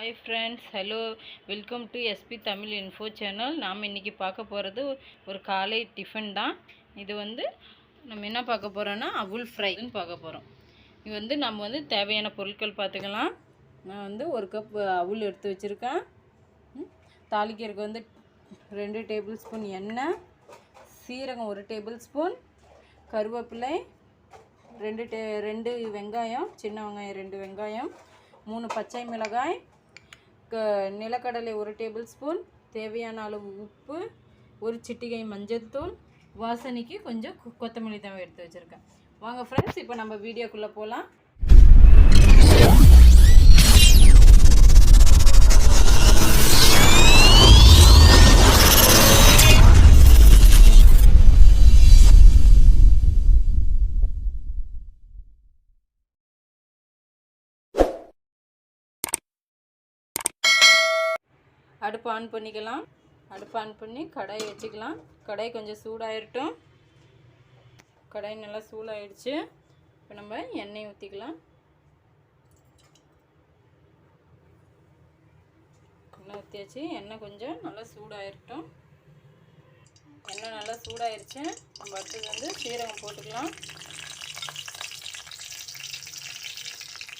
Hi friends hello welcome to SP Tamil info channel நாம் இன்றைக்கி பார்க்க போகிறது ஒரு காலை டிஃபன் தான். இது வந்து நம்ம என்ன பார்க்க போகிறோன்னா அவுல் ஃப்ரைன்னு பார்க்க போகிறோம் இது வந்து நம்ம வந்து தேவையான பொருட்கள் பார்த்துக்கலாம். நான் வந்து ஒரு கப் அவுல் எடுத்து வச்சுருக்கேன். தாளிக்கிறதுக்கு வந்து ரெண்டு டேபிள் ஸ்பூன் எண்ணெய் சீரகம் ஒரு டேபிள் ஸ்பூன் கருவேப்பிலை ரெண்டு டே ரெண்டு வெங்காயம் சின்ன வெங்காயம் ரெண்டு வெங்காயம் மூணு பச்சை மிளகாய் க நிலக்கடலை ஒரு டேபிள் ஸ்பூன் தேவையான அளவு உப்பு ஒரு சிட்டிகை மஞ்சள்தூள் வாசனைக்கு கொஞ்சம் கொ- கொத்தமல்லி தான் எடுத்து வச்சுருக்கேன். வாங்க ஃப்ரெண்ட்ஸ் இப்போ நம்ம வீடியோக்குள்ளே போகலாம் அடுப்பு ஆன் பண்ணிக்கலாம். அடுப்பு ஆன் பண்ணி கடாய் வச்சுக்கலாம். கடாய் கொஞ்சம் சூடாயிரட்டும். கடாய் நல்லா சூடாயிடுச்சு இப்போ நம்ம எண்ணெய் ஊற்றிக்கலாம் எண்ணெய் ஊற்றியாச்சு எண்ணெய் கொஞ்சம் நல்லா சூடாயிரட்டும். எண்ணெய் நல்லா சூடாயிருச்சு. நம்ம அடுத்தது வந்து சீரகம் போட்டுக்கலாம்.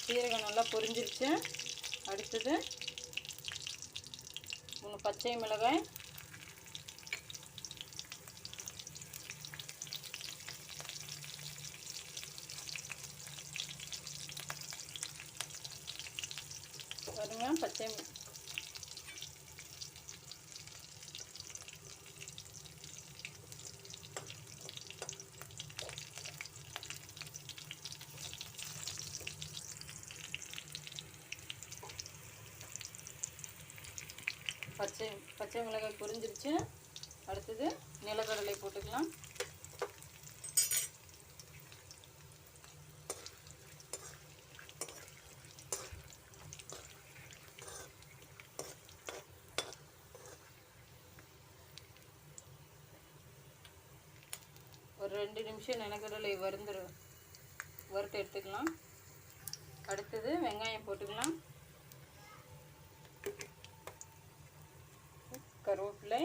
சீரகம் நல்லா பொரிஞ்சிருச்சு. அடுத்தது மூணு பச்சை மிளகாய். பாருங்க பச்சை பச்சை பச்சை மிளகாய் பொரிஞ்சிருச்சு. அடுத்தது நிலக்கடலை போட்டுக்கலாம். ஒரு ரெண்டு நிமிஷம் நிலக்கடலை வறுந்துரு வறுத்து எடுத்துக்கலாம். அடுத்தது வெங்காயம் போட்டுக்கலாம். கருவேப்பிலை.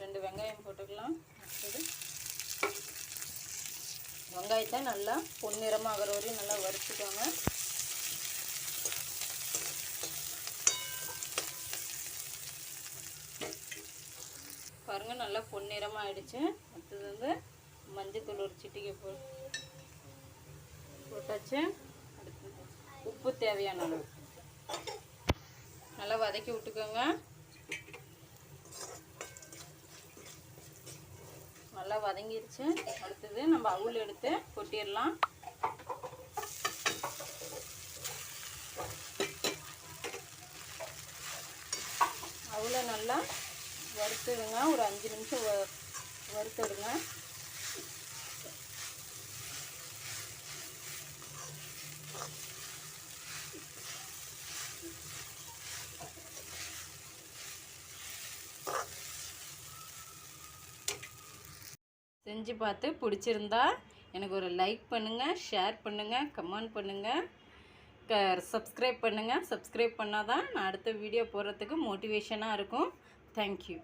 ரெண்டு வெங்காயம் போட்டுக்கலாம். அடுத்தது வெங்காயத்தை நல்லா பொன்னிறமாகிற வரையும் நல்லா வறுத்துக்கோங்க. பாருங்க நல்லா பொன்னிறமாக ஆயிடுச்சு. அடுத்தது வந்து மஞ்சத்தூள் ஒரு சிட்டிகை போ போட்டாச்சு. அடுத்து உப்பு தேவையான அளவு. நல்லா வதக்கி விட்டுக்கோங்க. நல்லா வதங்கிருச்சு. அடுத்தது நம்ம அவுள் எடுத்து கொட்டிடலாம். அவுளை நல்லா வறுத்துடுங்க. ஒரு அஞ்சு நிமிஷம் வ வறுத்துடுங்க. செஞ்சு பார்த்து பிடிச்சிருந்தா எனக்கு ஒரு லைக் பண்ணுங்கள் ஷேர் பண்ணுங்கள் கமெண்ட் பண்ணுங்கள் க சப்ஸ்கிரைப் பண்ணுங்கள் சப்ஸ்கிரைப் பண்ணால் தான் நான் அடுத்த வீடியோ போடுறதுக்கு மோட்டிவேஷனாக இருக்கும். தேங்க்யூ